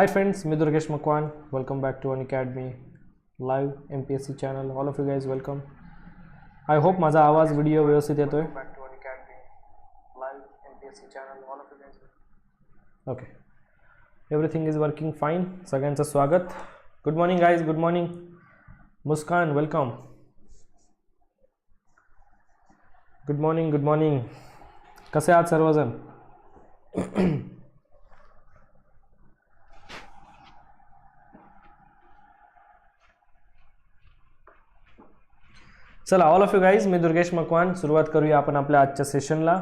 Hi friends, me Durgesh Makwan. Welcome back to Unacademy live M P S C channel all of you guys welcome I hope माझा आवाज video व्यवस्थित येतोय. Back to Unacademy live M P S C channel all of you guys okay everything is working fine सगळ्यांचं स्वागत. Good morning guys good morning Muskan welcome good morning good morning कसे आहात सर्वजण? चला ऑल ऑफ यू गाईज मी दुर्गेश मकवान. सुरुवात करूया आपण आपल्या आजच्या सेशनला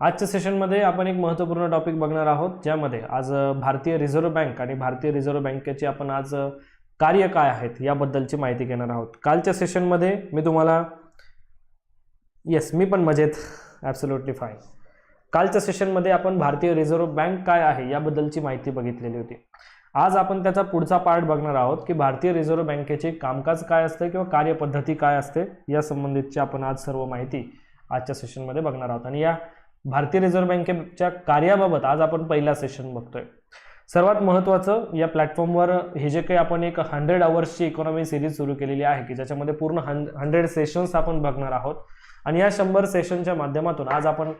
आजच्या सेशनमध्ये आपण एक महत्त्वपूर्ण टॉपिक बघणार आहोत ज्यामध्ये आज भारतीय रिझर्व्ह बँक आणि भारतीय रिझर्व्ह बँकेचे आपण आज कार्य काय आहेत याबद्दलची माहिती घेणार आहोत. कालच्या सेशनमध्ये मी तुम्हाला येस मी पण मजेत. ॲब्सोल्युटली फाईन कालच्या सेशनमध्ये आपण भारतीय रिझर्व्ह बँक काय आहे याबद्दलची माहिती बघितलेली होती. आज आपण त्याचा पुढचा पार्ट बघणार आहोत की भारतीय रिझर्व्ह बँकेचे कामकाज काय असते किंवा कार्यपद्धती काय असते या संबंधितची आपण आज सर्व माहिती आजच्या सेशनमध्ये बघणार आहोत. आणि या भारतीय रिझर्व्ह बँकेच्या कार्याबाबत आज आपण पहिला सेशन बघतोय. सर्वात महत्त्वाचं या प्लॅटफॉर्मवर हे जे काही आपण एक हंड्रेड आवर्सची इकॉनॉमी सिरीज सुरू केलेली आहे की ज्याच्यामध्ये पूर्ण हं हंड्रेड सेशन्स आपण बघणार आहोत. आणि या शंभर सेशनच्या माध्यमातून आज आपण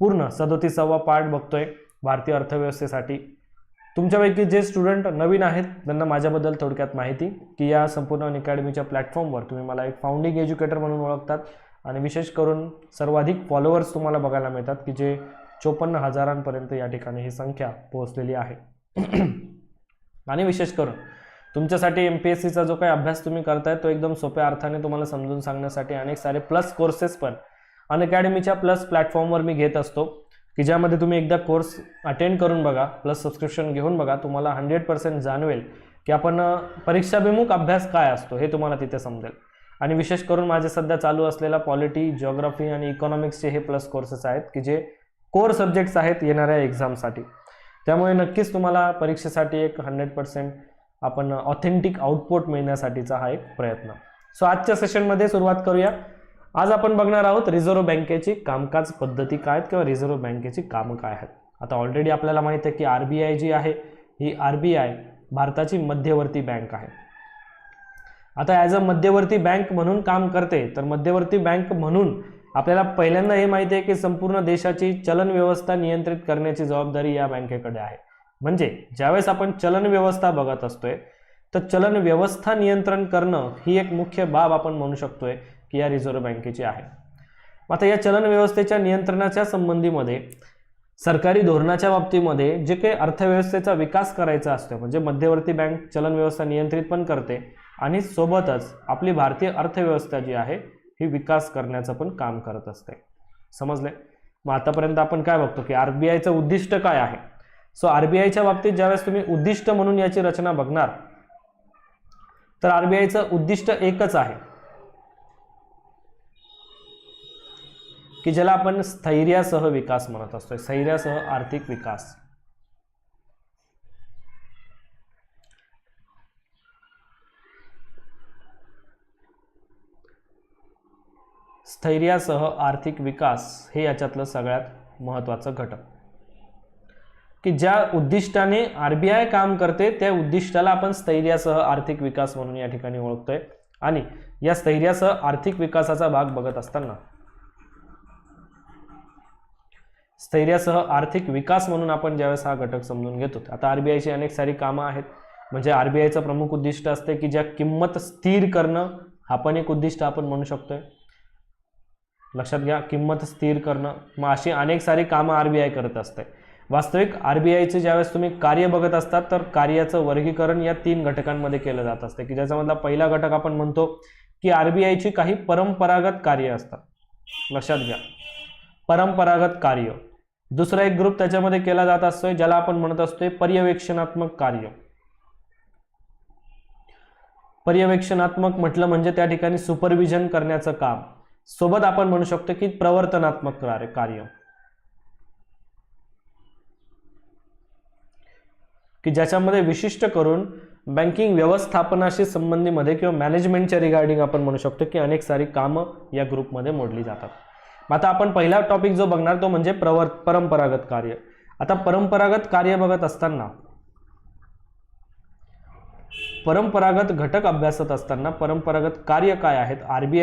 पूर्ण सदोतीसावा पार्ट बघतोय. भारतीय अर्थव्यवस्थेसाठी तुमच्यापैकी जे स्टुडंट नवीन आहेत त्यांना माझ्याबद्दल थोडक्यात माहिती की या संपूर्ण अकॅडमीच्या प्लॅटफॉर्मवर तुम्ही मला एक फाउंडिंग एज्युकेटर म्हणून ओळखतात आणि विशेष करून सर्वाधिक फॉलोअर्स तुम्हाला बघायला मिळतात की जे चोपन्न हजारांपर्यंत या ठिकाणी ही संख्या पोहोचलेली आहे. आणि विशेष करून तुमच्यासाठी एम पी एस सीचा जो काही अभ्यास तुम्ही करताय तो एकदम सोप्या अर्थाने तुम्हाला समजून सांगण्यासाठी अनेक सारे प्लस कोर्सेस पण अन अकॅडमीच्या प्लस प्लॅटफॉर्मवर मी घेत असतो. की ज्यामध्ये तुम्ही एकदा कोर्स अटेंड करून बघा प्लस सबस्क्रिप्शन घेऊन बघा तुम्हाला हंड्रेड पर्सेंट जाणवेल की आपण परीक्षाभिमुख अभ्यास काय असतो हे तुम्हाला तिथे समजेल. आणि विशेष करून माझे सध्या चालू असलेला पॉलिटी जिओग्राफी आणि इकॉनॉमिक्सचे हे प्लस कोर्सेस आहेत की जे कोर सब्जेक्ट्स आहेत येणाऱ्या एक्झामसाठी त्यामुळे नक्कीच तुम्हाला परीक्षेसाठी एक हंड्रेड पर्सेंट आपण ऑथेंटिक आउटपुट मिळण्यासाठीचा हा एक प्रयत्न. सो आजच्या सेशनमध्ये सुरुवात करूया. आज आपण बघणार आहोत रिझर्व्ह बँकेची कामकाज पद्धती काय आहेत किंवा रिझर्व्ह बँकेची कामं काय आहेत. आता ऑलरेडी आपल्याला माहीत आहे की आर बी आय जी आहे ही आर बी आय भारताची मध्यवर्ती बँक आहे. आता ॲज अ मध्यवर्ती बँक म्हणून काम करते तर मध्यवर्ती बँक म्हणून आपल्याला पहिल्यांदा हे माहिती आहे की संपूर्ण देशाची चलन व्यवस्था नियंत्रित करण्याची जबाबदारी या बँकेकडे आहे. म्हणजे ज्यावेळेस आपण चलन व्यवस्था बघत असतोय तर चलन व्यवस्था नियंत्रण करणं ही एक मुख्य बाब आपण म्हणू शकतोय. या रिझर्व्ह बँकेची आहे. आता या चलन व्यवस्थेच्या नियंत्रणाच्या संबंधीमध्ये सरकारी धोरणाच्या बाबतीमध्ये जे काही अर्थव्यवस्थेचा विकास करायचा असतो म्हणजे मध्यवर्ती बँक चलन व्यवस्था नियंत्रित पण करते आणि सोबतच आपली भारतीय अर्थव्यवस्था जी आहे ही विकास करण्याचं पण काम करत असते. समजले? मग आतापर्यंत आपण काय बघतो की आर बी आयचं उद्दिष्ट काय आहे? सो आर बी आयच्या बाबतीत ज्यावेळेस तुम्ही उद्दिष्ट म्हणून याची रचना बघणार तर आर बी आयचं उद्दिष्ट एकच आहे. की ज्याला आपण स्थैर्यासह विकास म्हणत असतोय. स्थैर्यासह आर्थिक विकास. स्थैर्यासह आर्थिक विकास हे याच्यातलं सगळ्यात महत्त्वाचं घटक. की ज्या उद्दिष्टाने आर बी आय काम करते त्या उद्दिष्टाला आपण स्थैर्यासह आर्थिक विकास म्हणून या ठिकाणी ओळखतोय. आणि या स्थैर्यासह आर्थिक विकासाचा भाग बघत असताना स्थैर्यासह आर्थिक विकास म्हणून आपण ज्यावेळेस हा घटक समजून घेतो आता आर बी आयची अनेक सारी कामं आहेत. म्हणजे आर बी आयचं प्रमुख उद्दिष्ट असते की ज्या किंमत स्थिर करणं हा पण एक उद्दिष्ट आपण म्हणू शकतोय. लक्षात घ्या किंमत स्थिर करणं मग अशी अनेक सारी कामं आर बी आय करत असते. वास्तविक आर बी आयचे ज्यावेळेस तुम्ही कार्य बघत असतात तर कार्याचं वर्गीकरण या तीन घटकांमध्ये केलं जात असते की ज्याच्यामधला पहिला घटक आपण म्हणतो की आर बी आयची काही परंपरागत कार्य असतात. लक्षात घ्या. परंपरागत कार्य. दुसरा एक ग्रुप त्याच्यामध्ये केला जात असतोय ज्याला आपण म्हणत असतोय पर्यवेक्षणात्मक कार्य. पर्यवेक्षणात्मक म्हटलं म्हणजे त्या ठिकाणी सुपरविजन करण्याचं काम. सोबत आपण म्हणू शकतो की प्रवर्तनात्मक कार्य कार्य. की ज्याच्यामध्ये विशिष्ट करून बँकिंग व्यवस्थापनाशी संबंधीमध्ये किंवा मॅनेजमेंटच्या रिगार्डिंग आपण म्हणू शकतो की अनेक सारी कामं या ग्रुपमध्ये मोडली जातात. मग आता आपण पहिला टॉपिक जो बघणार तो म्हणजे प्रवर परंपरागत कार्य. आता परंपरागत कार्य बघत असताना परंपरागत घटक अभ्यासत असताना परंपरागत कार्य काय आहेत? आर बी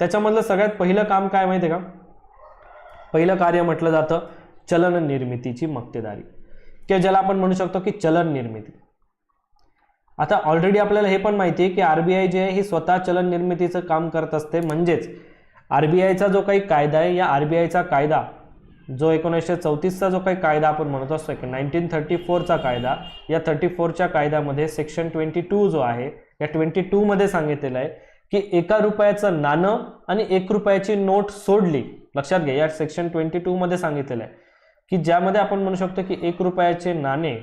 त्याच्यामधलं सगळ्यात पहिलं काम काय माहिती आहे का? पहिलं कार्य म्हटलं जातं चलन निर्मितीची मक्तेदारी. किंवा ज्याला आपण म्हणू शकतो की चलन निर्मिती. आता ऑलरेडी आपल्याला हे पण माहिती आहे की आर बी आय जे आहे ही स्वतः चलन निर्मितीचं काम करत असते. म्हणजेच आर बी आयचा जो काही कायदा आहे या आर बी आयचा कायदा जो एकोणीसशे चौतीसचा जो काही कायदा आपण म्हणत असतो की नाईन्टीन थर्टी फोरचा कायदा या थर्टी फोरच्या कायद्यामध्ये सेक्शन ट्वेंटी टू जो आहे या ट्वेंटी टूमध्ये सांगितलेलं आहे की एका रुपयाचं नाणं आणि एक रुपयाची नोट सोडली. लक्षात घ्या या सेक्शन ट्वेंटी टूमध्ये सांगितलेलं आहे की ज्यामध्ये आपण म्हणू शकतो की एक रुपयाचे नाणे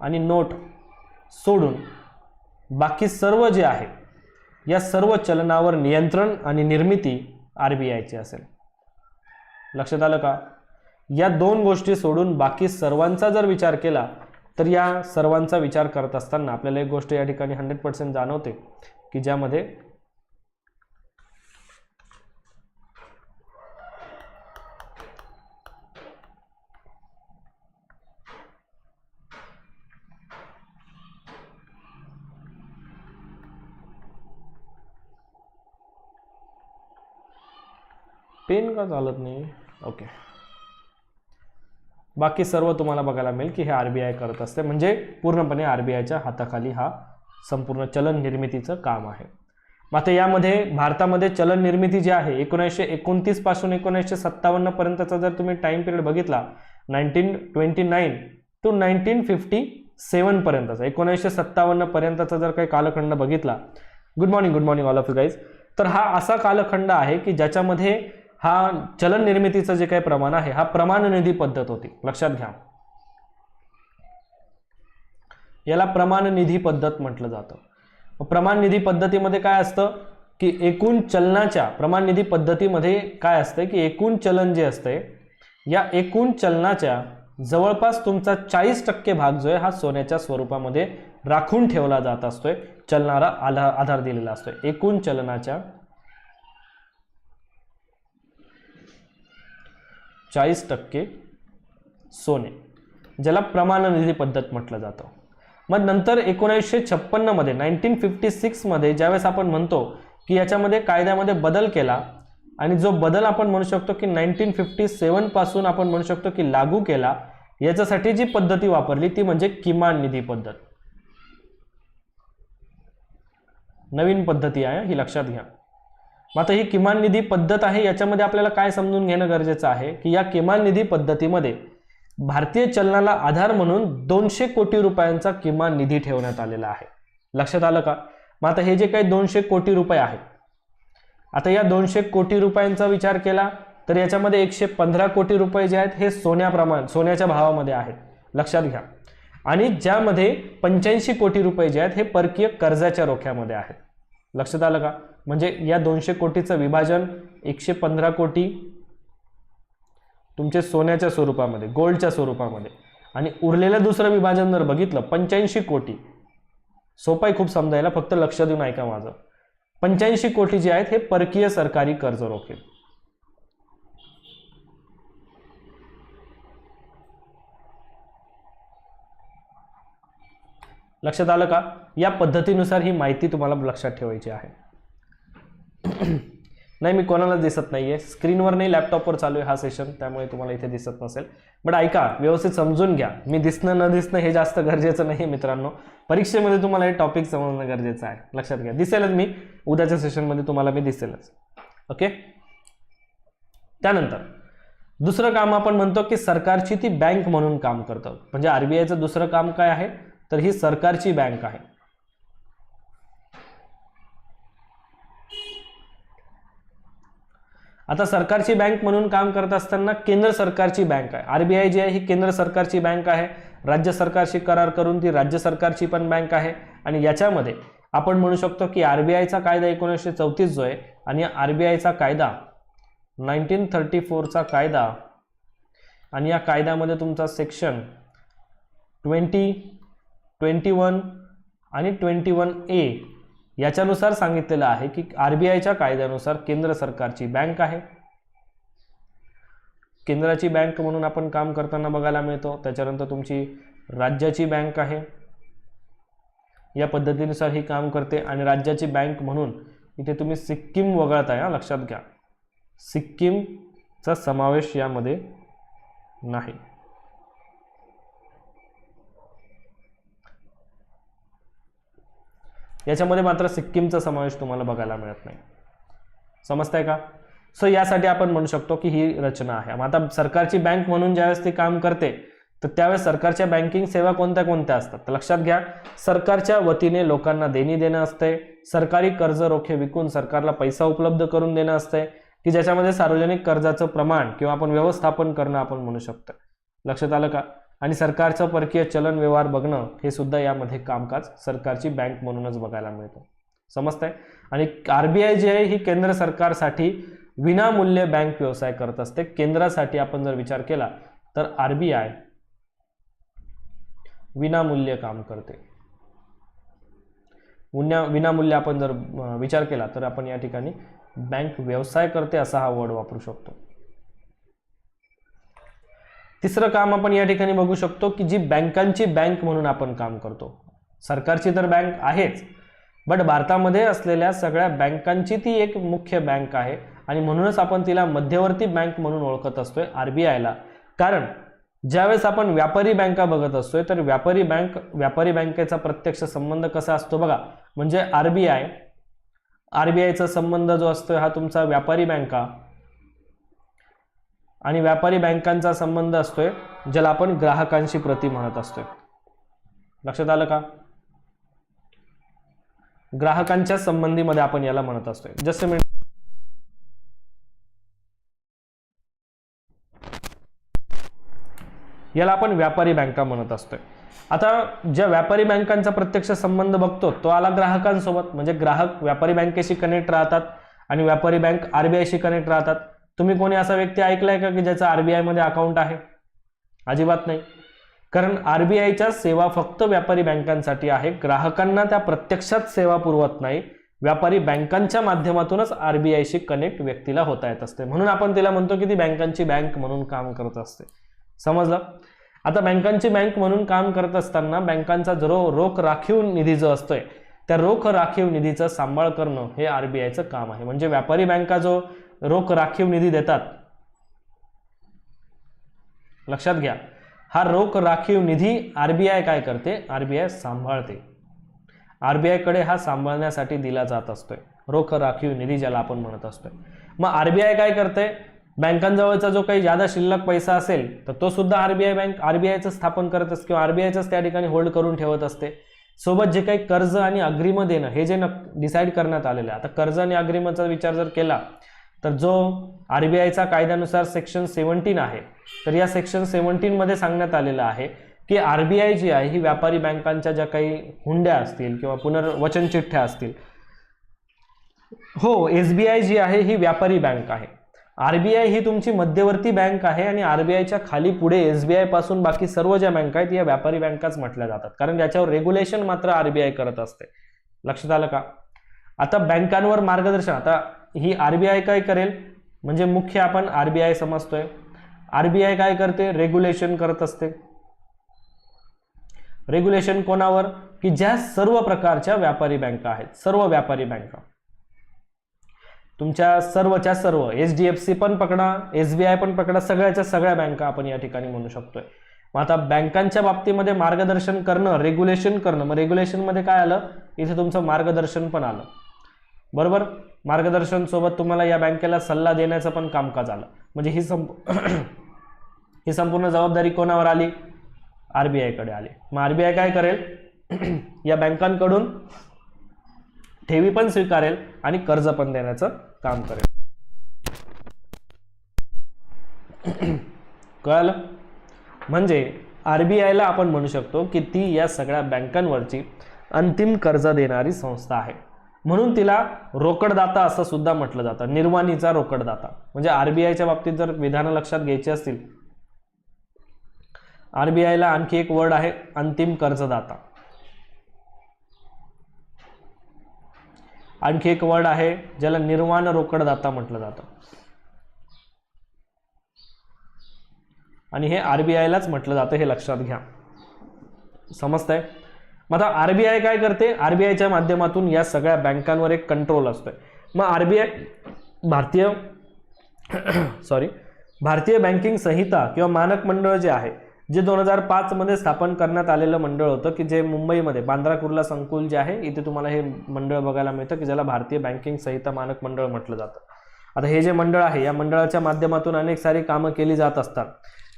आणि नोट सोडून बाकी सर्व जे आहे या सर्व चलनावर नियंत्रण आणि निर्मिती आर बी आयची असेल. लक्षात आलं का? या दोन गोष्टी सोडून बाकी सर्वांचा जर विचार केला तर या सर्वांचा विचार करत असताना आपल्याला एक गोष्ट या ठिकाणी हंड्रेड पर्सेंट जाणवते की ज्यामध्ये पेन का चालत नाही? ओके बाकी सर्व तुम्हाला बघायला मिळेल की हे आर बी आय करत असते. म्हणजे पूर्णपणे आर बी आयच्या हाताखाली हा संपूर्ण चलन निर्मितीचं काम आहे. मग आता यामध्ये भारतामध्ये चलन निर्मिती जी आहे एकोणीसशे एकोणतीसपासून एकोणीसशे सत्तावन्न पर्यंतचा जर तुम्ही टाइम पिरियड बघितला nineteen twenty nine to nineteen fifty seven पर्यंतचा एकोणीसशे सत्तावन्न पर्यंतचा जर काही कालखंड बघितला good morning good morning all of you guys तर हा असा कालखंड आहे की ज्याच्यामध्ये हा चलन निर्मितीचं जे काही प्रमाण आहे हा प्रमाण निधी पद्धत होती. लक्षात घ्या. याला प्रमाण निधी पद्धत म्हटलं जातं. प्रमाण निधी पद्धतीमध्ये काय असतं? की एकूण चलनाच्या प्रमाण निधी पद्धतीमध्ये काय असतं की एकूण चलन जे असते या एकूण चलनाच्या जवळपास तुमचा चाळीस टक्के भाग जो आहे हा सोन्याच्या स्वरूपामध्ये राखून ठेवला जात असतोय. चलनाला आधार आधार दिलेला असतोय. एकूण चलनाच्या चाळीस टक्के सोने ज्याला प्रमाण निधी पद्धत म्हटलं जातं. मग नंतर एकोणीसशे छप्पन्नमध्ये नाईन्टीन फिफ्टी सिक्समध्ये ज्यावेळेस आपण म्हणतो की याच्यामध्ये कायद्यामध्ये बदल केला आणि जो बदल आपण म्हणू शकतो की नाईन्टीन फिफ्टी सेवनपासून आपण म्हणू शकतो की लागू केला याच्यासाठी जी पद्धती वापरली ती म्हणजे किमान निधी पद्धत. नवीन पद्धती आहे ही लक्षात घ्या. मग आता ही किमान निधी पद्धत आहे याच्यामध्ये आपल्याला काय समजून घेणं गरजेचं आहे? की या किमान निधी पद्धतीमध्ये भारतीय चलनाला आधार म्हणून दोनशे कोटी रुपयांचा किमान निधी ठेवण्यात आलेला आहे. लक्षात आलं का? मग आता हे जे काही दोनशे कोटी रुपये आहेत आता या दोनशे कोटी रुपयांचा विचार केला तर याच्यामध्ये एकशे पंधरा कोटी रुपये जे आहेत हे सोन्याप्रमाण सोन्याच्या भावामध्ये आहेत. लक्षात घ्या. आणि ज्यामध्ये पंच्याऐंशी कोटी रुपये जे आहेत हे परकीय कर्जाच्या रोख्यामध्ये आहेत. लक्षात आलं का? म्हणजे या दोनशे कोटीचं विभाजन एकशे पंधरा कोटी तुमचे सोन्याच्या स्वरूपामध्ये गोल्डच्या स्वरूपामध्ये. आणि उरलेलं दुसरं विभाजन जर बघितलं पंच्याऐंशी कोटी. सोपाय खूप समजायला फक्त लक्ष देऊन ऐका माझं. पंच्याऐंशी कोटी जे आहेत हे परकीय सरकारी कर्ज रोखे लक्षात आलं का? या पद्धतीनुसार ही माहिती तुम्हाला लक्षात ठेवायची आहे. नाही मी कोणालाच दिसत नाही आहे स्क्रीनवर नाही लॅपटॉपवर चालू आहे हा सेशन त्यामुळे तुम्हाला इथे दिसत नसेल. बट ऐका व्यवस्थित समजून घ्या. मी दिसणं न दिसणं हे जास्त गरजेचं नाही आहे मित्रांनो. परीक्षेमध्ये तुम्हाला हे टॉपिक समजणं गरजेचं आहे. लक्षात घ्या. दिसेलच मी. उद्याच्या सेशनमध्ये तुम्हाला मी दिसेलच. ओके त्यानंतर दुसरं काम आपण म्हणतो की सरकारची ती बँक म्हणून काम करतं. म्हणजे आर बी दुसरं काम काय आहे? तर ही सरकारची बँक आहे. आता सरकारची बँक म्हणून काम करत असताना केंद्र सरकारची बँक आहे. आर बी आय जी आहे ही केंद्र सरकारची बँक आहे. राज्य सरकारशी करार करून ती राज्य सरकारची पण बँक आहे. आणि याच्यामध्ये आपण म्हणू शकतो की आर बी आयचा कायदा एकोणीसशे चौतीस जो आहे आणि आर बी आयचा कायदा नाईन्टीन थर्टी फोरचा कायदा आणि या कायद्यामध्ये तुमचा सेक्शन ट्वेंटी ट्वेंटी वन आणि ट्वेंटी वन ए याच्यानुसार सांगितलेलं आहे की आर बी आयच्या कायद्यानुसार केंद्र सरकारची बँक आहे. केंद्राची बँक म्हणून आपण काम करताना बघायला मिळतो. त्याच्यानंतर तुमची राज्याची बँक आहे. या पद्धतीनुसार ही काम करते आणि राज्याची बँक म्हणून इथे तुम्ही सिक्कीम वगळत आहे लक्षात घ्या. सिक्कीमचा समावेश यामध्ये नाही. याच्यामध्ये मात्र सिक्कीमचा समावेश तुम्हाला बघायला मिळत नाही. समजताय का? सो यासाठी आपण म्हणू शकतो की ही रचना आहे. मग आता सरकारची बँक म्हणून ज्यावेळेस ती काम करते तर त्यावेळेस सरकारच्या बँकिंग सेवा कोणत्या कोणत्या असतात? लक्षात घ्या सरकारच्या वतीने लोकांना देणी देणं असते सरकारी कर्ज रोखे विकून सरकारला पैसा उपलब्ध करून देणं असते की ज्याच्यामध्ये सार्वजनिक कर्जाचं प्रमाण किंवा आपण व्यवस्थापन करणं आपण म्हणू शकतो. लक्षात आलं का? आणि सरकारचं परकीय चलन व्यवहार बघणं हे सुद्धा यामध्ये कामकाज सरकारची बँक म्हणूनच बघायला मिळतं. समजतंय? आणि आर बी आय जी आहे ही केंद्र सरकारसाठी विनामूल्य बँक व्यवसाय करत असते. केंद्रासाठी आपण जर विचार केला तर आर बी आय विनामूल्य काम करते. उन्या विनामूल्य आपण जर विचार केला तर आपण या ठिकाणी बँक व्यवसाय करते असा हा वर्ड वापरू शकतो. तिसरं काम आपण या ठिकाणी बघू शकतो की जी बँकांची बँक म्हणून आपण काम करतो. सरकारची तर बँक आहेच बट भारतामध्ये असलेल्या सगळ्या बँकांची ती एक मुख्य बँक आहे आणि म्हणूनच आपण तिला मध्यवर्ती बँक म्हणून ओळखत असतोय आर बी आयला. कारण ज्यावेळेस आपण व्यापारी बँका बघत असतोय तर व्यापारी बँक व्यापारी बँकेचा प्रत्यक्ष संबंध कसा असतो बघा. म्हणजे R B I R B आयचा संबंध जो असतो हा तुमचा व्यापारी बँका आणि व्यापारी बँकांचा संबंध असतोय ज्याला आपण ग्राहकांशी प्रति म्हणत असतोय. लक्षात आलं का? ग्राहकांच्या संबंधीमध्ये आपण याला म्हणत असतोय. जसे मी याला आपण व्यापारी बँका म्हणत असतोय. आता ज्या व्यापारी बँकांचा प्रत्यक्ष संबंध बघतो तो आला ग्राहकांसोबत. म्हणजे ग्राहक व्यापारी बँकेशी कनेक्ट राहतात आणि व्यापारी बँक आरबीआयशी कनेक्ट राहतात. तुम्ही कोणी असा व्यक्ती ऐकलाय का की ज्याचं आरबीआयमध्ये अकाउंट आहे? अजिबात नाही. कारण आरबीआयच्या सेवा फक्त व्यापारी बँकांसाठी आहे. ग्राहकांना त्या प्रत्यक्षात सेवा पुरवत नाही. व्यापारी बँकांच्या माध्यमातूनच आरबीआयशी कनेक्ट व्यक्तीला होता येत असते. म्हणून आपण तिला म्हणतो की ती बँकांची बँक म्हणून काम करत असते. समजलं? आता बँकांची बँक म्हणून काम करत असताना बँकांचा जो रोख राखीव निधी जो असतोय त्या रोख राखीव निधीचा सांभाळ करणं हे आरबीआयचं काम आहे. म्हणजे व्यापारी बँका जो रोख राखीव निधी देतात. लक्षात घ्या हा रोख राखीव निधी आरबीआय काय करते? आरबीआय सांभाळते. आरबीआयकडे हा सांभाळण्यासाठी दिला जात असतोय. रोख राखीव निधी ज्याला आपण म्हणत असतोय. मग आरबीआय काय करते? बँकांजवळचा जो काही जादा शिल्लक पैसा असेल तर तो सुद्धा आरबीआय बँक आरबीआयचं स्थापन करत असते किंवा आरबीआयचंच त्या ठिकाणी होल्ड करून ठेवत असते. सोबत जे काही कर्ज आणि अग्रिम देणं हे जे न डिसाईड करण्यात आलेलं आहे. आता कर्ज आणि अग्रिमचा विचार जर केला तर जो आरबीआयचा कायद्यानुसार सेक्शन सेवन्टीन आहे तर या सेक्शन सेवन्टीनमध्ये सांगण्यात आलेलं आहे की आरबीआय जी आहे ही व्यापारी बँकांच्या ज्या काही हुंड्या असतील किंवा पुनर्वचन चिठ्ठ्या असतील हो एस बी आय जी आहे ही व्यापारी बँक आहे. आरबीआय ही तुमची मध्यवर्ती बँक आहे आणि आरबीआयच्या खाली पुढे एस बी आयपासून बाकी सर्व ज्या बँका आहेत या व्यापारी बँकाच म्हटल्या जातात. कारण याच्यावर रेग्युलेशन मात्र आरबीआय करत असते. लक्षात आलं का? आता बँकांवर मार्गदर्शन आता ही आरबीआय काय करेल? म्हणजे मुख्य आपण आरबीआय समजतोय. आरबीआय काय करते? रेग्युलेशन करत असते. रेग्युलेशन कोणावर? की ज्या सर्व प्रकारच्या व्यापारी बँका आहेत. सर्व व्यापारी बँका. तुमच्या सर्वच्या सर्व एच डी एफ सी पण पकडा एस बी आय पण पकडा सगळ्याच्या सगळ्या बँका आपण या ठिकाणी म्हणू शकतोय. मग आता बँकांच्या बाबतीमध्ये मार्गदर्शन करणं रेग्युलेशन करणं मग रेग्युलेशनमध्ये काय आलं? इथे तुमचं मार्गदर्शन पण आलं. बरोबर? मार्गदर्शन सोबत तुम्हाला या बँकेला सल्ला देण्याचं पण कामकाज आलं. म्हणजे ही संप ही संपूर्ण जबाबदारी कोणावर आली? आर बी आयकडे आली. मग आर बी आय काय करेल? या बँकांकडून ठेवी पण स्वीकारेल आणि कर्ज पण देण्याचं काम करेल. कळालं? म्हणजे आर बी आयला आपण म्हणू शकतो की ती या सगळ्या बँकांवरची अंतिम कर्ज देणारी संस्था आहे. म्हणून तिला रोकडदाता असं सुद्धा म्हटलं जातं. निर्वाणीचा रोकडदाता. म्हणजे आरबीआयच्या बाबतीत जर विधानं लक्षात घ्यायची असतील आरबीआयला आणखी एक वर्ड आहे अंतिम कर्जदाता. आणखी एक वर्ड आहे ज्याला निर्वाण रोकडदाता म्हटलं जातं. आणि हे आरबीआयलाच म्हटलं जातं हे लक्षात घ्या. समजतंय? मग आता आर बी आय काय करते? आर बी आयच्या माध्यमातून या सगळ्या बँकांवर एक कंट्रोल असतोय. मग आर बी आय भारतीय सॉरी भारतीय बँकिंग संहिता किंवा मानक मंडळ जे आहे जे दोन हजार पाचमध्ये स्थापन करण्यात आलेलं मंडळ होतं की जे मुंबईमध्ये बांद्रा कुर्ला संकुल जे आहे इथे तुम्हाला हे मंडळ बघायला मिळतं की ज्याला भारतीय बँकिंग संहिता मानक मंडळ म्हटलं जातं. आता हे जे मंडळ आहे या मंडळाच्या माध्यमातून अनेक सारी कामं केली जात असतात.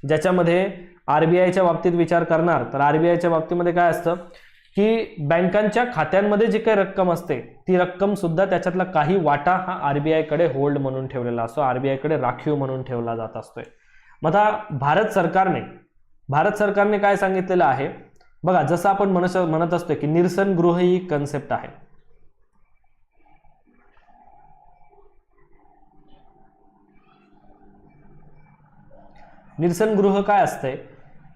ज्याच्यामध्ये आर बी आयच्या बाबतीत विचार करणार तर आर बी आयच्या बाबतीमध्ये काय असतं? की बँकांच्या खात्यांमध्ये जी काही रक्कम असते ती रक्कम सुद्धा त्याच्यातला काही वाटा हा आरबीआयकडे होल्ड म्हणून ठेवलेला असतो आरबीआयकडे राखीव म्हणून ठेवला जात असतोय. मग आता भारत सरकारने भारत सरकारने काय सांगितलेलं आहे? बघा जसं आपण म्हणत म्हणत असतो की निरसन गृह ही कन्सेप्ट आहे. निरसन गृह काय असतंय?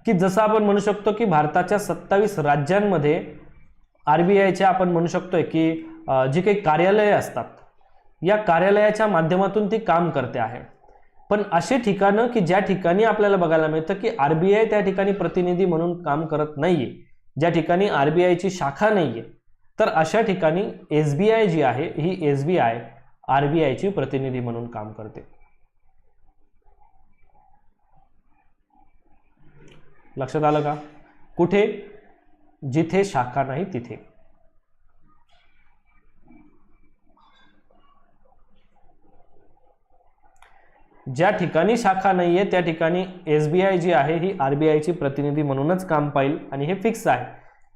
की जसं आपण म्हणू शकतो की भारताच्या सत्तावीस राज्यांमध्ये आर बी आयच्या आपण म्हणू शकतोय की जी काही कार्यालये असतात या कार्यालयाच्या माध्यमातून ती काम करते आहे. पण असे ठिकाणं की ज्या ठिकाणी आपल्याला बघायला मिळतं की आर बी आय त्या ठिकाणी प्रतिनिधी म्हणून काम करत नाहीये ज्या ठिकाणी आर बी आयची शाखा नाहीये तर अशा ठिकाणी एस बी आय जी आहे ही S B I R B आयची प्रतिनिधी म्हणून काम करते. लक्षात आलं का? कुठे? जिथे शाखा नाही तिथे. ज्या ठिकाणी शाखा नाही आहे त्या ठिकाणी एस बी आय जी आहे ही आर बी आयची प्रतिनिधी म्हणूनच काम पाहिल आणि हे फिक्स आहे.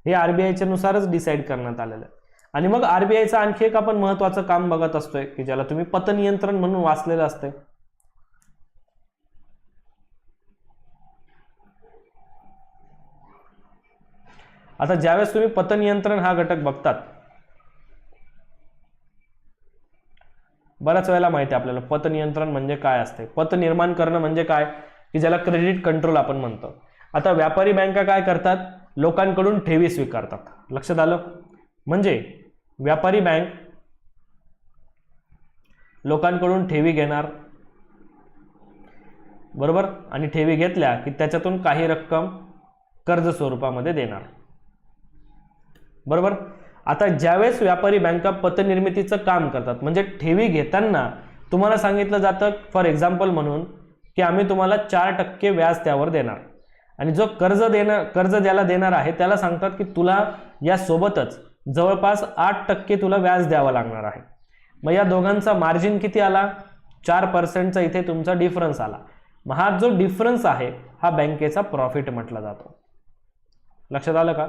हे आर बी आयच्या नुसारच डिसाईड करण्यात आलेलं आहे. आणि मग आर बी आयचं आणखी एक आपण महत्त्वाचं काम बघत असतोय की ज्याला तुम्ही पतनियंत्रण म्हणून वाचलेलं असतंय. आता ज्यावेळेस तुम्ही पतनियंत्रण हा घटक बघतात बऱ्याच वेळेला माहिती आहे आपल्याला पतनियंत्रण म्हणजे काय असते? पत निर्माण करणं म्हणजे काय? की ज्याला क्रेडिट कंट्रोल आपण म्हणतो. आता व्यापारी बँका काय करतात? लोकांकडून ठेवी स्वीकारतात. लक्षात आलं? म्हणजे व्यापारी बँक लोकांकडून ठेवी घेणार. बरोबर? आणि ठेवी घेतल्या की त्याच्यातून काही रक्कम कर्ज स्वरूपामध्ये देणार. बरोबर? आता ज्यावेळेस व्यापारी बँका पतनिर्मितीचं काम करतात म्हणजे ठेवी घेताना तुम्हाला सांगितलं जातं फॉर एक्झाम्पल म्हणून की आम्ही तुम्हाला चार टक्के व्याज त्यावर देणार. आणि जो कर्ज देणं कर्ज ज्याला देणार आहे त्याला सांगतात की तुला यासोबतच जवळपास आठ टक्के तुला व्याज द्यावं लागणार आहे. मग या दोघांचा मार्जिन किती आला? चार पर्सेंटचा इथे तुमचा डिफरन्स आला. मग हा जो डिफरन्स आहे हा बँकेचा प्रॉफिट म्हटला जातो. लक्षात आलं का?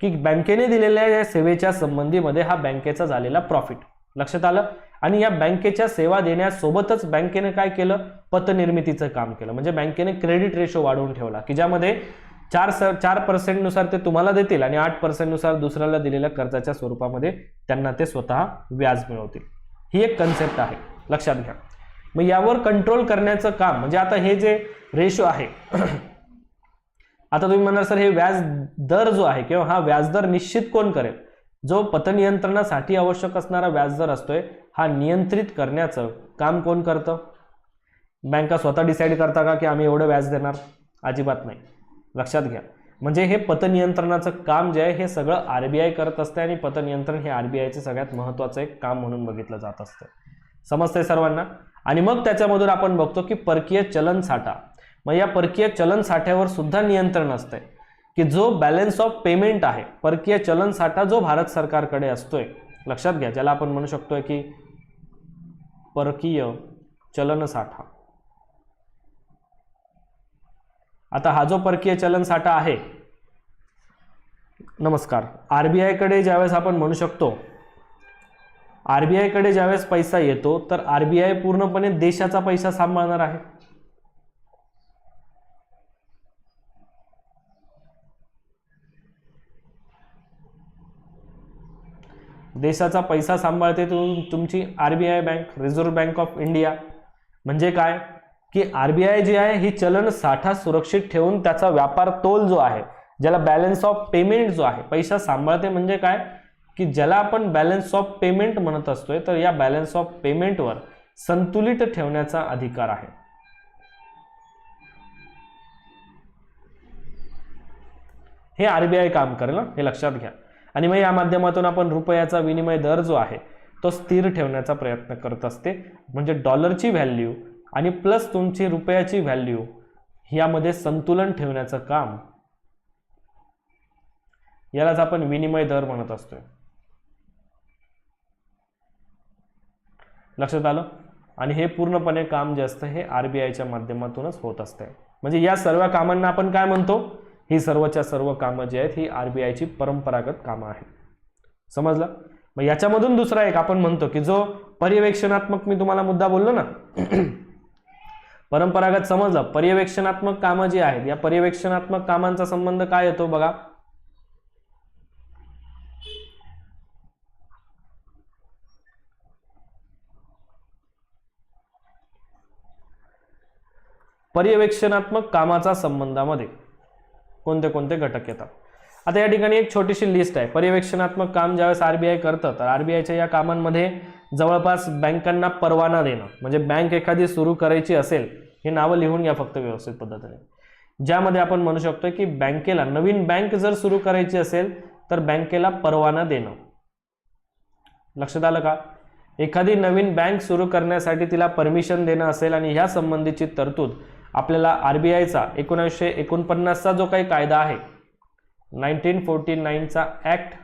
की बँकेने दिलेल्या या सेवेच्या संबंधीमध्ये हा बँकेचा झालेला प्रॉफिट लक्षात आलं? आणि या बँकेच्या सेवा देण्यासोबतच बँकेने काय केलं? पतनिर्मितीचं काम केलं. म्हणजे बँकेने क्रेडिट रेशो वाढवून ठेवला की ज्यामध्ये चार स चार पर्सेंटनुसार ते तुम्हाला देतील आणि आठ पर्सेंटनुसार दुसऱ्याला दिलेल्या कर्जाच्या स्वरूपामध्ये त्यांना ते स्वतः व्याज मिळवतील. ही एक कन्सेप्ट आहे. लक्षात घ्या. मग यावर कंट्रोल करण्याचं काम म्हणजे आता हे जे रेशो आहे आता तुम्ही म्हणाल सर हे व्याज दर जो आहे किंवा हा व्याजदर निश्चित कोण करेल? जो पतनियंत्रणासाठी आवश्यक असणारा व्याजदर असतोय हा नियंत्रित करण्याचं काम कोण करतं? बँका स्वतः डिसाईड करता का की आम्ही एवढं व्याज देणार? अजिबात नाही. लक्षात घ्या. म्हणजे हे पतनियंत्रणाचं काम जे आहे हे सगळं आर बी आय करत असते आणि पतनियंत्रण हे आर बी आयचं सगळ्यात महत्त्वाचं एक काम म्हणून बघितलं जात असतं समजतंय सर्वांना? आणि मग त्याच्यामधून आपण बघतो की परकीय चलन साठा. मग या परकीय चलन साठ्यावर सुद्धा नियंत्रण असतंय. की जो बॅलन्स ऑफ पेमेंट आहे परकीय चलन साठा जो भारत सरकारकडे असतोय लक्षात घ्या ज्याला आपण म्हणू शकतोय की परकीय चलन साठा. आता हा जो परकीय चलन साठा आहे नमस्कार आरबीआयकडे ज्यावेळेस आपण म्हणू शकतो आरबीआयकडे ज्यावेळेस पैसा येतो तर आरबीआय पूर्णपणे देशाचा पैसा सांभाळणार आहे. देशाचा पैसा सांभाळते तुम तुमची R B I bank reserve bank of India. म्हणजे काय? की आर बी आय जी आहे ही चलन साठा सुरक्षित ठेवून त्याचा व्यापार तोल जो आहे ज्याला बॅलन्स ऑफ पेमेंट जो आहे पैसा सांभाळते म्हणजे काय? की ज्याला आपण बॅलन्स ऑफ पेमेंट म्हणत असतोय तर या बॅलन्स ऑफ पेमेंटवर संतुलित ठेवण्याचा अधिकार आहे. हे आर बी आय काम करेल ना हे लक्षात घ्या. आणि मग या माध्यमातून आपण रुपयाचा विनिमय दर जो आहे तो स्थिर ठेवण्याचा प्रयत्न करत असते. म्हणजे डॉलरची व्हॅल्यू आणि प्लस तुमची रुपयाची व्हॅल्यू यामध्ये संतुलन ठेवण्याचं काम यालाच आपण विनिमय दर म्हणत असतोय. लक्षात आलं? आणि हे पूर्णपणे काम जे असतं हे आरबीआयच्या माध्यमातूनच होत असते म्हणजे या सर्व कामांना आपण काय म्हणतो? ही सर्वच्या सर्व कामं जी आहेत ही आर बी आयची परंपरागत कामं आहेत. समजलं? मग याच्यामधून दुसरा एक आपण म्हणतो की जो पर्यवेक्षणात्मक मी तुम्हाला मुद्दा बोललो ना परंपरागत समजलं पर्यवेक्षणात्मक कामं जी आहेत या पर्यवेक्षणात्मक कामांचा संबंध काय येतो बघा? पर्यवेक्षणात्मक कामाचा संबंधामध्ये कोणते कोणते घटक येतात. आता या ठिकाणी एक छोटीशी लिस्ट आहे. पर्यवेक्षणात्मक काम ज्यावेळेस आर बी आय करतं तर आर बी आयच्या या कामांमध्ये जवळपास बँकांना परवाना देणं म्हणजे बँक एखादी सुरू करायची असेल हे नावं लिहून घ्या फक्त व्यवस्थित पद्धतीने. ज्यामध्ये आपण म्हणू शकतो की बँकेला नवीन बँक जर सुरू करायची असेल तर बँकेला परवाना देणं. लक्षात आलं का? एखादी नवीन बँक सुरू करण्यासाठी तिला परमिशन देणं असेल आणि ह्या संबंधीची तरतूद आपल्याला आर बी आयचा एकोणीसशे एकोणपन्नासचा जो काही कायदा आहे नाईन्टीन फोर्टी नाईनचा ॲक्ट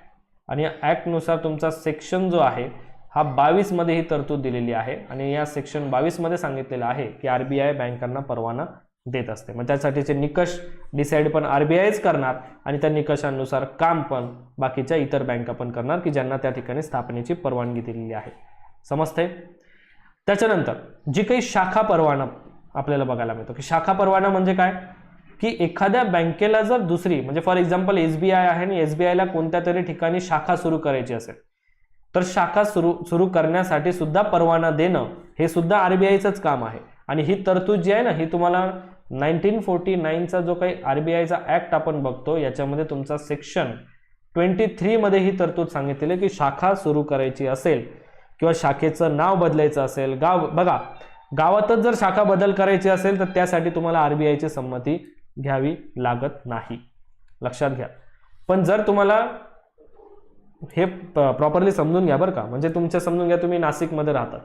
आणि या ॲक्टनुसार तुमचा सेक्शन जो आहे हा बावीसमध्ये ही तरतूद दिलेली आहे आणि या सेक्शन बावीसमध्ये सांगितलेलं आहे की आर बी आय बँकांना परवाना देत असते. मग त्यासाठीचे निकष डिसाईड पण आर बी आयच करणार आणि त्या निकषांनुसार काम पण बाकीच्या इतर बँका पण करणार की ज्यांना त्या ठिकाणी स्थापनेची परवानगी दिलेली आहे. समजते त्याच्यानंतर जी काही शाखा परवाना आपल्याला बघायला मिळतो. की शाखा परवाना म्हणजे काय? की एखाद्या बँकेला जर दुसरी म्हणजे for example S B I आहे आणि एस बी आयला कोणत्या तरी ठिकाणी शाखा सुरू करायची असेल तर शाखा सुरू सुरू करण्यासाठी सुद्धा परवाना देणं हे सुद्धा आर बी आयचंच काम आहे. आणि ही तरतूद जी आहे ना ही तुम्हाला नाईन्टीन फोर्टी नाईनचा जो काही आर बी आयचा ॲक्ट आपण बघतो याच्यामध्ये तुमचा सेक्शन ट्वेंटी थ्रीमध्ये ही तरतूद सांगितलेली की शाखा सुरू करायची असेल किंवा शाखेचं नाव बदलायचं असेल गाव बघा गावातच जर शाखा बदल करायची असेल तर त्यासाठी तुम्हाला आरबीआयची संमती घ्यावी लागत नाही. लक्षात घ्या. पण जर तुम्हाला हे प्रॉपरली समजून घ्या बरं का. म्हणजे तुमच्या समजून घ्या तुम्ही नाशिकमध्ये राहतात.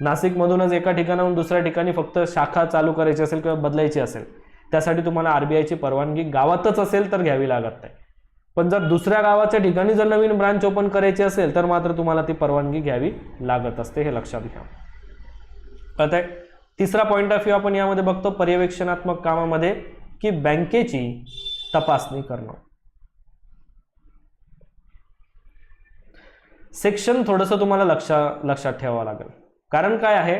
नाशिकमधूनच एका ठिकाणाहून दुसऱ्या ठिकाणी फक्त शाखा चालू करायची असेल किंवा बदलायची असेल त्यासाठी तुम्हाला आरबीआयची परवानगी गावातच असेल तर घ्यावी लागत नाही. पण जर दुसऱ्या गावाच्या ठिकाणी जर नवीन ब्रांच ओपन करायची असेल तर मात्र तुम्हाला ती परवानगी घ्यावी लागत असते हे लक्षात घ्या. कळत आहे तिसरा पॉईंट ऑफ व्ह्यू आपण यामध्ये बघतो पर्यवेक्षणात्मक कामामध्ये की बँकेची तपासणी करणं. सेक्शन थोडंसं तुम्हाला लक्षा लक्षात ठेवावं लागेल. कारण काय आहे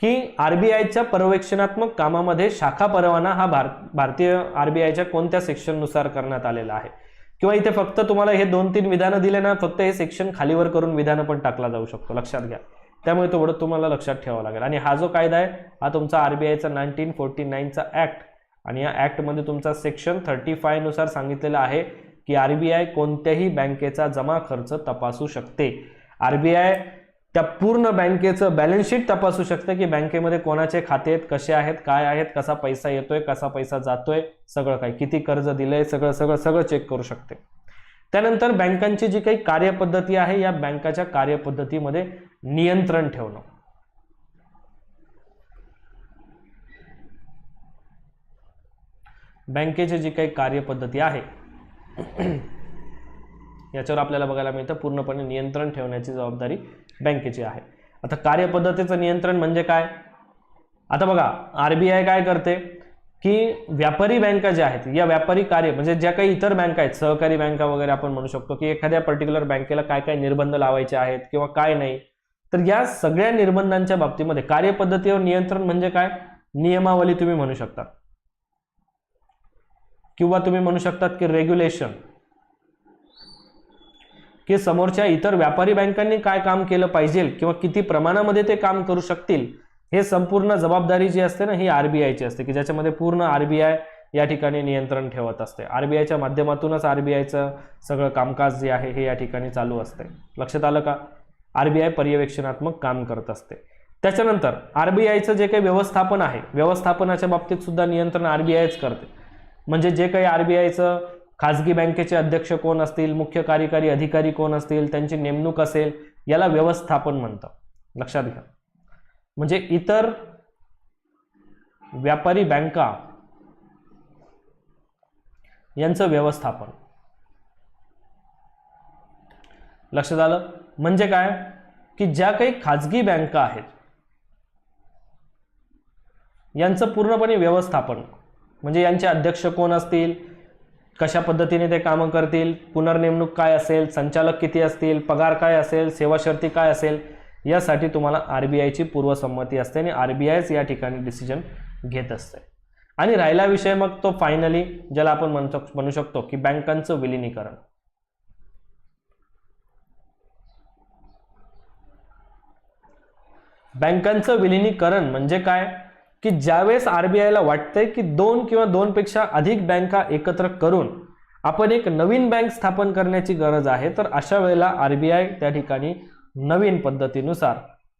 की आर बी आयच्या पर्यवेक्षणात्मक कामामध्ये शाखा परवाना हा भार भारतीय आर बी आयच्या कोणत्या सेक्शननुसार करण्यात आलेला आहे? किंवा इथे फक्त तुम्हाला हे दोन तीन विधानं दिले ना फक्त हे सेक्शन खालीवर करून विधानं पण टाकला जाऊ शकतो. लक्षात घ्या. त्यामुळे तेवढं तुम्हाला लक्षात ठेवावं लागेल. आणि हा जो कायदा आहे हा तुमचा आर बी आयचा नाईन्टीन फोर्टी नाईनचा ॲक्ट आणि या ॲक्टमध्ये तुमचा सेक्शन थर्टी फायनुसार सांगितलेलं आहे की आर बी आय कोणत्याही बँकेचा जमा खर्च तपासू शकते. आर बी आय त्या पूर्ण बँकेचं बॅलन्स शीट तपासू शकते की बँकेमध्ये कोणाचे खाते आहेत कसे आहेत काय आहेत कसा पैसा येतोय कसा पैसा जातोय सगळं काही. किती कर्ज दिलंय सगळं सगळं सगळं चेक करू शकते. त्यानंतर बँकांची जी काही कार्यपद्धती आहे या बँकाच्या कार्यपद्धतीमध्ये नियंत्रण ठेवणं. बँकेची जी काही कार्यपद्धती आहे याच्यावर आपल्याला बघायला मिळतं पूर्णपणे नियंत्रण ठेवण्याची जबाबदारी बँकेची आहे. आता कार्यपद्धतीचं नियंत्रण म्हणजे काय? आता बघा आर काय करते? की व्यापारी बँका ज्या आहेत या व्यापारी कार्य म्हणजे ज्या काही इतर बँका आहेत सहकारी बँका वगैरे आपण म्हणू शकतो की एखाद्या पर्टिक्युलर बँकेला काय काय निर्बंध लावायचे आहेत किंवा काय नाही तर या सगळ्या निर्बंधांच्या बाबतीमध्ये कार्यपद्धतीवर नियंत्रण म्हणजे काय? नियमावली तुम्ही म्हणू शकता. किंवा तुम्ही म्हणू शकतात की रेग्युलेशन की समोरच्या इतर व्यापारी बँकांनी काय काम केलं पाहिजे किंवा किती प्रमाणामध्ये ते काम करू शकतील हे संपूर्ण जबाबदारी जी असते ना ही आरबीआयची असते की ज्याच्यामध्ये पूर्ण आरबीआय या ठिकाणी नियंत्रण ठेवत असते. आरबीआयच्या माध्यमातूनच आरबीआयचं सगळं कामकाज जे आहे हे या ठिकाणी चालू असते. लक्षात आलं का? आर बी आय पर्यवेक्षणात्मक काम करत असते. त्याच्यानंतर आर बी आयचं जे काही व्यवस्थापन आहे व्यवस्थापनाच्या बाबतीत सुद्धा नियंत्रण आर बी आयच करते. म्हणजे जे काही आर बी आयचं खाजगी बँकेचे अध्यक्ष कोण असतील मुख्य कार्यकारी अधिकारी कोण असतील त्यांची नेमणूक असेल याला व्यवस्थापन म्हणतं. लक्षात घ्या. म्हणजे इतर व्यापारी बँका यांचं व्यवस्थापन. लक्षात आलं? म्हणजे काय? की ज्या काही खाजगी बँका आहेत यांचं पूर्णपणे व्यवस्थापन म्हणजे यांचे अध्यक्ष कोण असतील कशा पद्धतीने ते कामं करतील पुनर्नेमणूक काय असेल संचालक किती असतील पगार काय असेल सेवा शर्ती काय असेल यासाठी तुम्हाला आर बी आयची पूर्वसंमती असते आणि आर बी आयच या ठिकाणी डिसिजन घेत असते. आणि राहिला विषय मग तो फायनली ज्याला आपण म्हणतो म्हणू शकतो की बँकांचं विलिनीकरण. बँकांचं विलिनीकरण म्हणजे काय? की ज्यावेळेस आर बी आयला वाटतंय की दोन किंवा दोनपेक्षा अधिक बँका एकत्र करून आपण एक नवीन बँक स्थापन करण्याची गरज आहे तर अशा वेळेला आर बी आय त्या ठिकाणी नवीन पद्धतीनुसार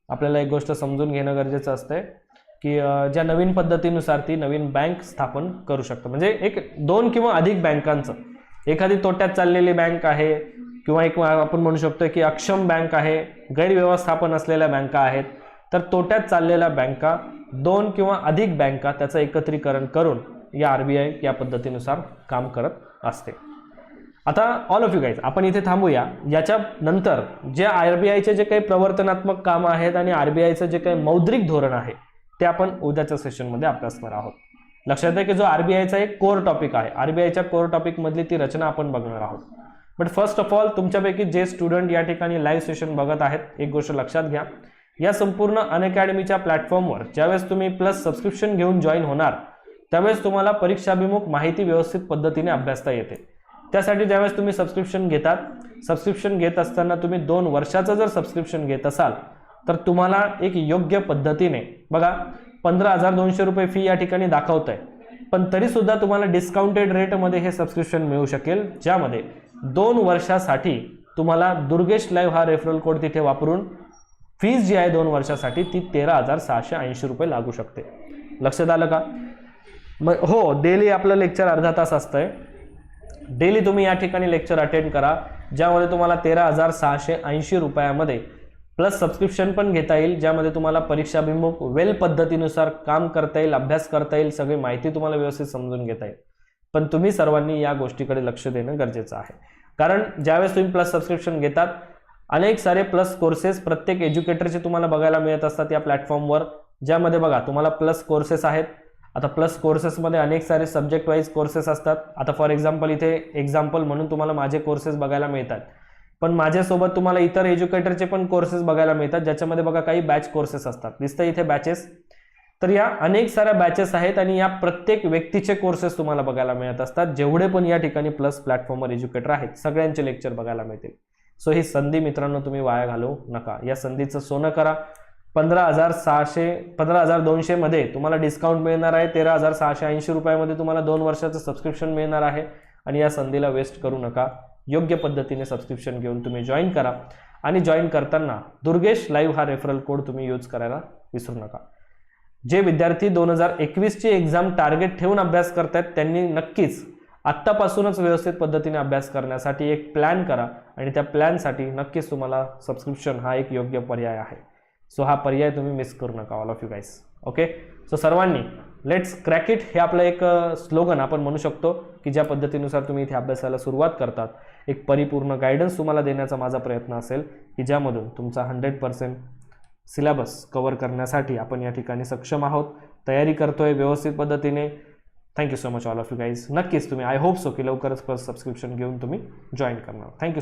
आपल्याला एक गोष्ट समजून घेणं गरजेचं असतंय की ज्या नवीन पद्धतीनुसार ती नवीन बँक स्थापन करू शकतं. म्हणजे एक दोन किंवा अधिक बँकांचं. एखादी तोट्यात चाललेली बँक आहे किंवा एक आपण म्हणू शकतो की अक्षम बँक आहे गैरव्यवस्थापन असलेल्या बँका आहेत तर तोट्यात चाललेल्या बँका दोन किंवा अधिक बँका त्याचं एकत्रीकरण करून या आर बी आय या पद्धतीनुसार काम करत असते. आता ऑल ऑफ यू गाईज आपण इथे थांबूया. याच्या नंतर जे आर बी आयचे जे काही प्रवर्तनात्मक कामं आहेत आणि आर बी आयचं जे काही मौद्रिक धोरण आहे ते आपण उद्याच्या सेशनमध्ये अभ्यासणार आहोत. लक्षात आहे की जो आर बी आयचा एक कोर टॉपिक आहे आर बी आयच्या कोर टॉपिकमधली ती रचना आपण बघणार आहोत. बट फर्स्ट ऑफ ऑल तुमच्यापैकी जे स्टुडंट या ठिकाणी लाईव्ह सेशन बघत आहेत एक गोष्ट लक्षात घ्या. या संपूर्ण अनअकॅडमीच्या प्लॅटफॉर्मवर ज्यावेळेस तुम्ही प्लस सबस्क्रिप्शन घेऊन जॉईन होणार त्यावेळेस तुम्हाला परीक्षाभिमुख माहिती व्यवस्थित पद्धतीने अभ्यासता येते. त्यासाठी ज्यावेळेस तुम्ही सबस्क्रिप्शन घेतात सबस्क्रिप्शन घेत असताना तुम्ही दोन वर्षाचं जर सबस्क्रिप्शन घेत असाल तर तुम्हाला एक योग्य पद्धतीने बघा पंधरा हजार दोनशे रुपये फी या ठिकाणी दाखवत आहे पण तरीसुद्धा तुम्हाला डिस्काउंटेड रेटमध्ये हे सबस्क्रिप्शन मिळू शकेल ज्यामध्ये दोन वर्षासाठी तुम्हाला दुर्गेश लाईव्ह हा रेफरल कोड तिथे वापरून फीज जी आहे दोन वर्षासाठी ती तेरा हजार सहाशे ऐंशी रुपये लागू शकते. लक्षात आलं का? मग हो डेली आपलं लेक्चर अर्धा तास असतंय. डेली तुम्ही या ठिकाणी लेक्चर अटेंड करा ज्यामध्ये तुम्हाला तेरा हजार सहाशे ऐंशी रुपयामध्ये प्लस सबस्क्रिप्शन पण घेता येईल ज्यामध्ये तुम्हाला परीक्षाभिमुख वेल पद्धतीनुसार काम करता येईल अभ्यास करता येईल सगळी माहिती तुम्हाला व्यवस्थित समजून घेता येईल. पण तुम्ही सर्वांनी या गोष्टीकडे लक्ष देणं गरजेचं आहे. कारण ज्यावेळेस तुम्ही प्लस सबस्क्रिप्शन घेतात अनेक सारे प्लस कोर्सेस प्रत्येक एज्युकेटरचे तुम्हाला बघायला मिळत असतात या प्लॅटफॉर्मवर ज्यामध्ये बघा तुम्हाला प्लस कोर्सेस आहेत. आता प्लस कोर्सेसमध्ये अनेक सारे सब्जेक्ट वाईज कोर्सेस असतात. आता फॉर एक्झाम्पल इथे एक्झाम्पल म्हणून तुम्हाला माझे कोर्सेस बघायला मिळतात. पण माझ्यासोबत तुम्हाला इतर एज्युकेटरचे पण कोर्सेस बघायला मिळतात. ज्याच्यामध्ये बघा काही बॅच कोर्सेस असतात. दिसतं इथे बॅचेस तर या अनेक साऱ्या बॅचेस आहेत आणि या प्रत्येक व्यक्तीचे कोर्सेस तुम्हाला बघायला मिळत असतात. जेवढे पण या ठिकाणी प्लस प्लॅटफॉर्मवर एज्युकेटर आहेत सगळ्यांचे लेक्चर बघायला मिळतील. सो ही संधी मित्रांनो तुम्ही वाया घालवू नका. या संधीचं सोनं करा. पंधरा हजार सहाशे पंधरा हजार दोनशेमध्ये तुम्हाला डिस्काउंट मिळणार आहे. तेरा हजार सहाशे ऐंशी रुपयामध्ये तुम्हाला दोन वर्षाचं सबस्क्रिप्शन मिळणार आहे. आणि या संधीला वेस्ट करू नका. योग्य पद्धतीने सबस्क्रिप्शन घेऊन तुम्ही जॉईन करा. आणि जॉईन करताना दुर्गेश लाईव्ह हा रेफरल कोड तुम्ही यूज करायला विसरू नका. जे विद्यार्थी दोन हजार एकवीसची एक्झाम टार्गेट ठेवून अभ्यास करतायत त्यांनी नक्कीच आत्तापासूनच व्यवस्थित पद्धतीने अभ्यास करण्यासाठी एक प्लॅन करा आणि त्या प्लॅनसाठी नक्कीच तुम्हाला सबस्क्रिप्शन हा एक योग्य पर्याय आहे. सो हा पर्याय तुम्ही मिस करू नका all of you guys okay so सर्वांनी लेट्स क्रॅक इट हे आपलं एक स्लोगन आपण म्हणू शकतो की ज्या पद्धतीनुसार तुम्ही इथे अभ्यासाला सुरुवात करतात. एक परिपूर्ण गायडन्स तुम्हाला देण्याचा माझा प्रयत्न असेल की ज्यामधून तुमचा हंड्रेड पर्सेंट सिलेबस कवर करण्यासाठी आपण या ठिकाणी सक्षम आहोत. तयारी करतोय व्यवस्थित पद्धतीने. Thank you so much all of you guys नक्कीच तुम्ही आय होप सो की लवकरच प्लस सबस्क्रिप्शन घेऊन तुम्ही जॉईन करणार. थँक्यू